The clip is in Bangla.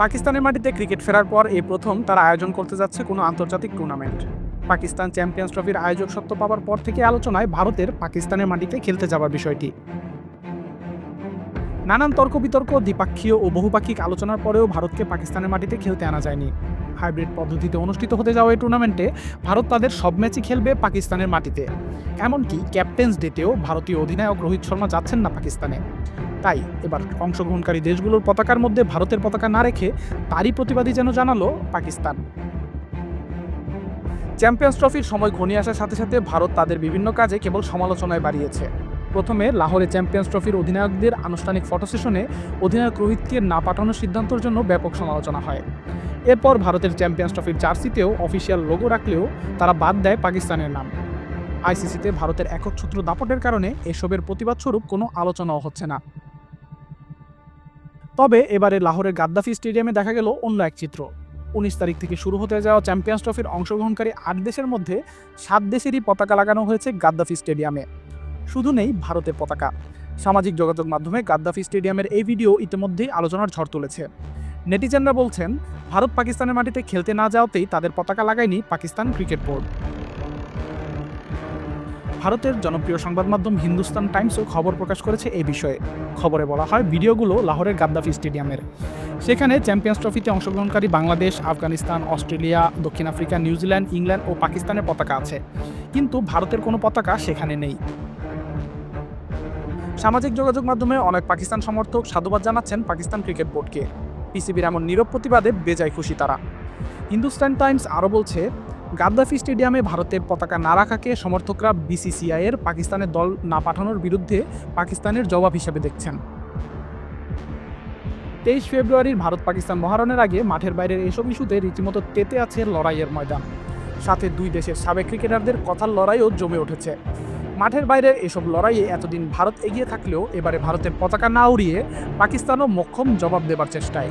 পাকিস্তানের মাটিতে ক্রিকেট ফেরার পর এই প্রথম তারা আয়োজন করতে যাচ্ছে কোনো আন্তর্জাতিক টুর্নামেন্ট। পাকিস্তান চ্যাম্পিয়ন্স ট্রফির আয়োজক সত্য পাওয়ার পর থেকে আলোচনায় ভারতের পাকিস্তানের মাটিতে খেলতে যাওয়ার বিষয়টি। নানান তর্ক বিতর্ক, দ্বিপাক্ষীয় ও বহুপাক্ষিক আলোচনার পরেও ভারতকে পাকিস্তানের মাটিতে খেলতে আনা যায়নি। হাইব্রিড পদ্ধতিতে অনুষ্ঠিত হতে যাওয়া এই টুর্নামেন্টে ভারত তাদের সব ম্যাচই খেলবে পাকিস্তানের মাটিতে। এমনকি ক্যাপ্টেন্স ডেতেও ভারতীয় অধিনায়ক রোহিত শর্মা যাচ্ছেন না পাকিস্তানে। তাই এবার অংশগ্রহণকারী দেশগুলোর পতাকার মধ্যে ভারতের পতাকা না রেখে তারই প্রতিবাদী যেন জানালো পাকিস্তান। চ্যাম্পিয়ন্স ট্রফির সময় ঘনিয়ে আসার সাথে সাথে ভারত তাদের বিভিন্ন কাজে কেবল সমালোচনায় বাড়িয়েছে। প্রথমে লাহোরে চ্যাম্পিয়ন্স ট্রফির অধিনায়কদের আনুষ্ঠানিক ফটো সেশনে অধিনায়ক রোহিতকে না পাঠানোর সিদ্ধান্তের জন্য ব্যাপক সমালোচনা হয়। এরপর ভারতের চ্যাম্পিয়ন্স ট্রফির জার্সিতেও অফিসিয়াল লোগো রাখলেও তারা বাদ দেয় পাকিস্তানের নাম। আইসিসিতে ভারতের একচ্ছত্র দাপটের কারণে এসবের প্রতিবাদ স্বরূপ কোনো আলোচনাও হচ্ছে না। তবে এবারে লাহোরের গাদ্দাফি স্টেডিয়ামে দেখা গেল অন্য এক চিত্র। উনিশ তারিখ থেকে শুরু হতে যাওয়া চ্যাম্পিয়ন্স ট্রফির অংশগ্রহণকারী আট দেশের মধ্যে সাত দেশেরই পতাকা লাগানো হয়েছে গাদ্দাফি স্টেডিয়ামে। শুধু নেই ভারতের পতাকা। সামাজিক যোগাযোগ মাধ্যমে গাদ্দাফি স্টেডিয়ামের এই ভিডিও ইতিমধ্যেই আলোচনার ঝড় তুলেছে। নেটিজেনরা বলছেন, ভারত পাকিস্তানের মাটিতে খেলতে না যাওয়াতেই তাদের পতাকা লাগায়নি পাকিস্তান ক্রিকেট বোর্ড। ভারতের জনপ্রিয় সংবাদ মাধ্যম হিন্দুস্তান টাইমসও খবর প্রকাশ করেছে এই বিষয়ে। খবরে বলা হয়, ভিডিওগুলো লাহোরের গাদ্দাফি স্টেডিয়ামের। সেখানে চ্যাম্পিয়ন্স ট্রফিতে অংশগ্রহণকারী বাংলাদেশ, আফগানিস্তান, অস্ট্রেলিয়া, দক্ষিণ আফ্রিকা, নিউজিল্যান্ড, ইংল্যান্ড ও পাকিস্তানের পতাকা আছে। কিন্তু ভারতের কোনো পতাকা সেখানে নেই। সামাজিক যোগাযোগ মাধ্যমে অনেক পাকিস্তান সমর্থক সাধুবাদ জানাচ্ছেন পাকিস্তান ক্রিকেট বোর্ডকে। পিসিবির এমন নীরব প্রতিবাদে বেজায় খুশি তারা। হিন্দুস্তান টাইমস আরও বলছে গাদ্দাফি স্টেডিয়ামে ভারতের পতাকা না রাখাকে সমর্থকরা বিসিসিআই এর পাকিস্তানের দল না পাঠানোর বিরুদ্ধে পাকিস্তানের জবাব হিসেবে দেখছেন। তেইশ ফেব্রুয়ারির ভারত পাকিস্তান মহারণের আগে মাঠের বাইরের এসব ইস্যুতে রীতিমতো তেতে আছে লড়াইয়ের ময়দান। সাথে দুই দেশের সাবেক ক্রিকেটারদের কথার লড়াইও জমে উঠেছে। মাঠের বাইরের এসব লড়াইয়ে এতদিন ভারত এগিয়ে থাকলেও এবারে ভারতের পতাকা না উড়িয়ে পাকিস্তানও মক্ষম জবাব দেবার চেষ্টায়।